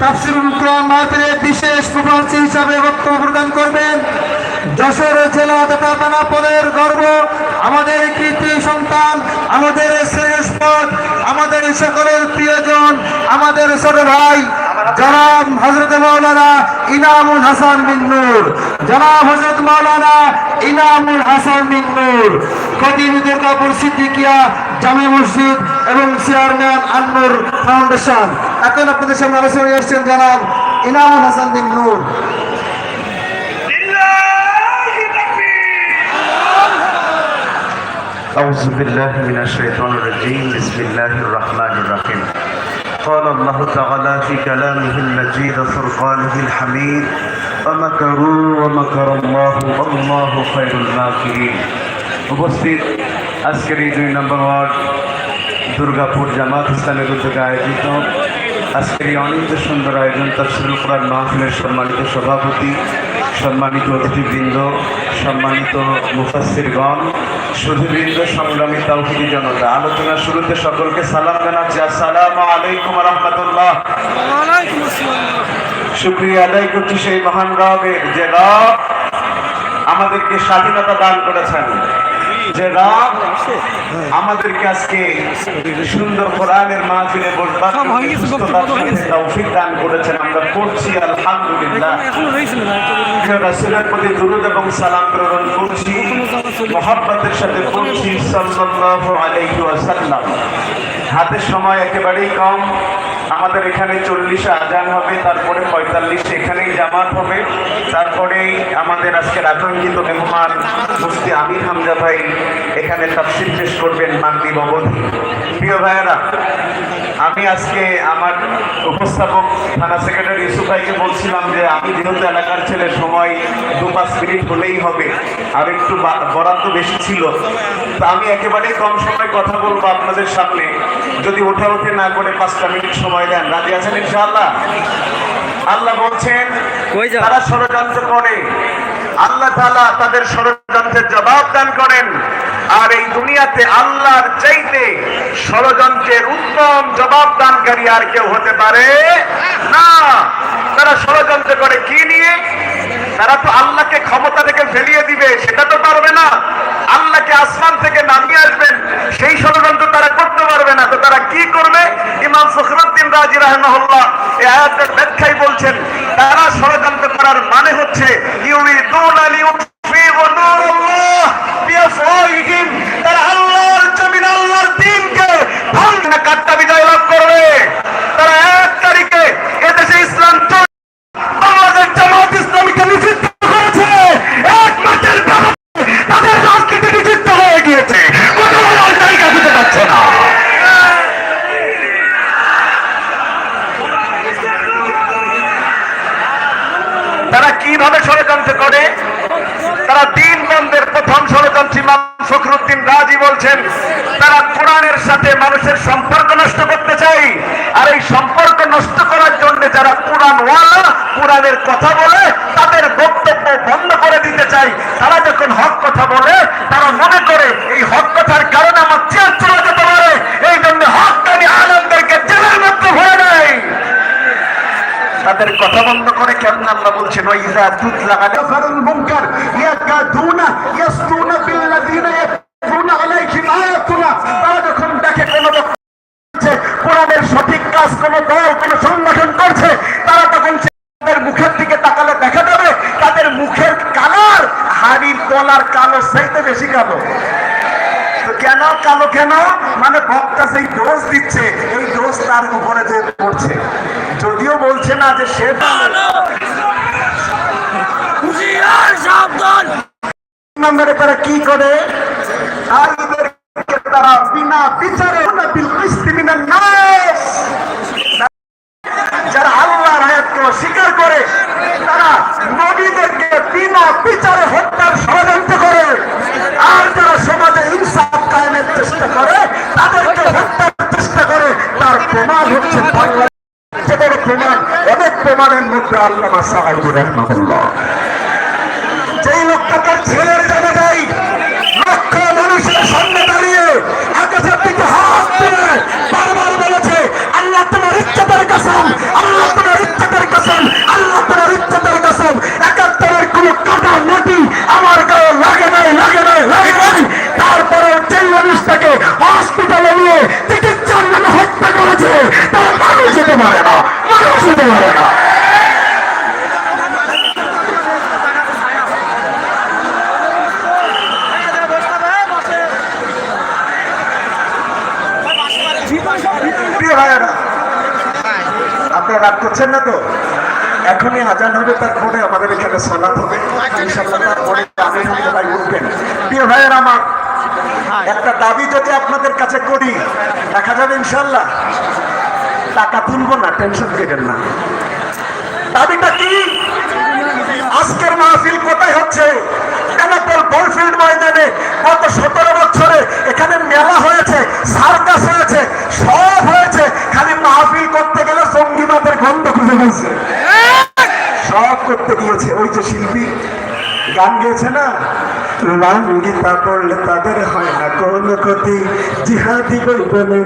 তাফসিরুল কোরআন বিশেষ হিসাবে বক্তব্য প্রদান করবেন। যশোর জেলা তথা বেনাপোলের গর্ব, আমাদের কৃতি সন্তান, আমাদের শ্রেষ্ঠপদ আমাদের সকলের প্রিয়জন, আমাদের ছোট ভাই, জনাব হজরত মৌলানা ইনামুল হাসান বিন নূর। জনাব হজরত ইনামুল হাসান বিন নূর। খতিব দুর্গাপুর সিদ্দিকিয়া জামে মসজিদ এবং চেয়ারম্যান আন্নুর ফাউন্ডেশন এখন আপনাদের সামনে আলোচনা নিয়ে আসছেন জনাব ইনামুল হাসান বিন নূর أعوذ بالله من الشيطان الرجيم بسم الله الرحمن الرحيم قال الله تعالى في كلامه المجيد فرقانه الحميد ومكروا ومكر الله والله خير الماكرين উপস্থিত আজকের এই দুই নম্বর ওয়ার্ড দুর্গাপুর জামাত ইসলামের উদ্যোগে আয়োজিত। আজকের এই অনিত সুন্দর আয়োজন তফসিলুল কোরআন মাহফিলের সম্মানিত সভাপতি সম্মানিত অতিথিবৃন্দ সম্মানিত মুফাসিরগণ সুধীবৃন্দ সংগ্রামী তাওহিদি জনতা। আলোচনার শুরুতে সকলকে সালাম জানাচ্ছি। আসসালামু আলাইকুম রহমতুল্লাহ। শুক্রিয়া আদায় করছি সেই মহান রবের যে রব আমাদেরকে স্বাধীনতা দান করেছেন। যে রব আমাদেরকে আজকে সুন্দর কোরআনের মাহফিলে বসবার তৌফিক দান করেছেন আমরা পড়ছি আলহামদুলিল্লাহ। রাসূলের প্রতি দুরূদ এবং সালাম প্রেরণ করছি মহব্বতের সাথে পড়ছি সাল্লাল্লাহু আলাইহি ওয়াসাল্লাম। হাতের সময় একেবারেই কম আমাদের এখানে চল্লিশে আজান হবে, তারপরে পঁয়তাল্লিশে এখানেই জামাত হবে। তারপরেই আমাদের আজকের আকাঙ্ক্ষিত মেহমান মুফতি আমির হামজা ভাই এখানে তাফসির পেশ করবেন মানবী অবধি। প্রিয় ভাইয়েরা, আমি আজকে আমার উপস্থাপক থানা সেক্রেটারি ইউসুফ ভাইকে বলছিলাম যে আমি যেহেতু এলাকার ছেলে, সময় দু পাঁচ মিনিট হলেই হবে। আর একটু বরাদ্দ বেশি ছিল। আমি একেবারেই কম সময় কথা বলব আপনাদের সামনে। যদি ওঠা ওঠে না করে পাঁচটা মিনিট সময় দেন রাজি আছেন ইনশাআল্লাহ? আল্লাহ বলছেন তারা ষড়যন্ত্র করে। আল্লাহ তাআলা তাদের ষড়যন্ত্রের জবাব দান করেন। আর এই দুনিয়াতে আল্লাহর চাইতে ষড়যন্ত্রের উত্তম জবাব দানকারী আর কেউ হতে পারে না। তারা ষড়যন্ত্র করে কি নিয়ে? তারা তো আল্লাহকে ক্ষমতা থেকে ফেলিয়ে দিবে সেটা তো পারবে না। আল্লাহকে আসমান থেকে নামিয়ে আসবেন, সেই ষড়যন্ত্র তারা করতে পারবে না। তো তারা কি করবে? ইমাম ফখরুদ্দিন রাজি রাহমহল্লা এই আয়াতের ব্যাখ্যাই বলছেন, তারা ষড়যন্ত্র করার মানে হচ্ছে, ইউরিদুনা লিউতফিউ তারা কীভাবে ষড়যন্ত্র করে? তারা দিন বন্ধের প্রথম ষড়যন্ত্র ফখরুদ্দিন রাজি বলছেন, তারা কোরআনের সাথে মানুষের সম্পর্ক নষ্ট করতে চাই। আর এই সম্পর্ক নষ্ট করার জন্য যারা কোরআন ওয়ালা কোরআনের কথা বলে, তাদের বক্তব্য বন্ধ করে দিতে চাই। তারা যখন হক কথা বলে, তারা মনে করে এই হক কথার কারণে আমার চেয়ার চলে যেতে পারে এই জন্য হকানি আনন্দকে জেলের মধ্যে ভরে নেয় তাদের কথা বন্ধ করে কেমন আল্লাহ বলছেন ওই ইজা তুতলা আলাইহিল মুনকার ইয়াসতুনা বিল্লাযিনা ইয়াতুনা আলাইহিম আয়াতুনা। দেখে কোরআনের সঠিক কাজ কোন দল, কোন সংগঠন করছে, তারা তখন তাদের মুখের দিকে তাকালে দেখা যাবে, তাদের মুখের কালার হাড়ির কলার কালো চাইতে বেশি কালো। কেন কালো কেন? মানে বক্তা সেই ডোজ দিচ্ছে, এই ডোজ তার উপরে যে পড়ছে। যদিও বলছে না যে সে নম্বরে তারা কি করে? তারা বিনা বিচারে যারা আল্লাহর আয়াতকে অস্বীকার করে তারা নবীদেরকে বিনা বিচারে হত্যার ষড়যন্ত্র করে। আর যারা সমাজে ইনসাফ কায়েমের চেষ্টা করে পারে না মানুষ হতে পারে না আপনারা রাগ করছেন না তো? এখনই আজান হবে তারপরে আমাদের এখানে সলাপ হবে। তারপরে উঠবেন। প্রিয় ভাইয়েরা আমার, একটা দাবি যদি আপনাদের কাছে করি, দেখা যাবে ইনশাল্লাহ টাকা তুলবো না টেনশন করেন না। দাবিটা কি? আজকের মাহফিল কোথায় হচ্ছে? সব করতে গিয়েছে, ওই যে শিল্পী, গান গেয়েছে না? তাদের হয় না, কোনো ক্ষতি, জিহাদি বলে